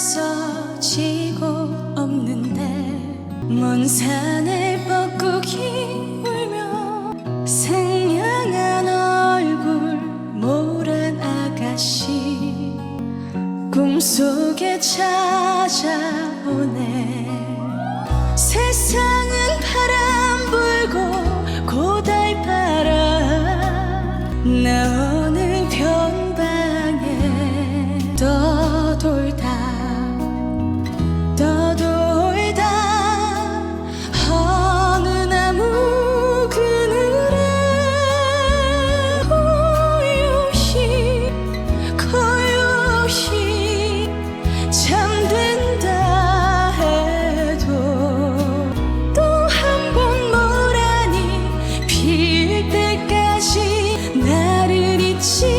있어지고 없는데 먼 산에 뻐꾸기 울며 생명한 얼굴 모란 아가씨 꿈속에 찾아오네. 세상은 바람 불고 고달파라. 나 情。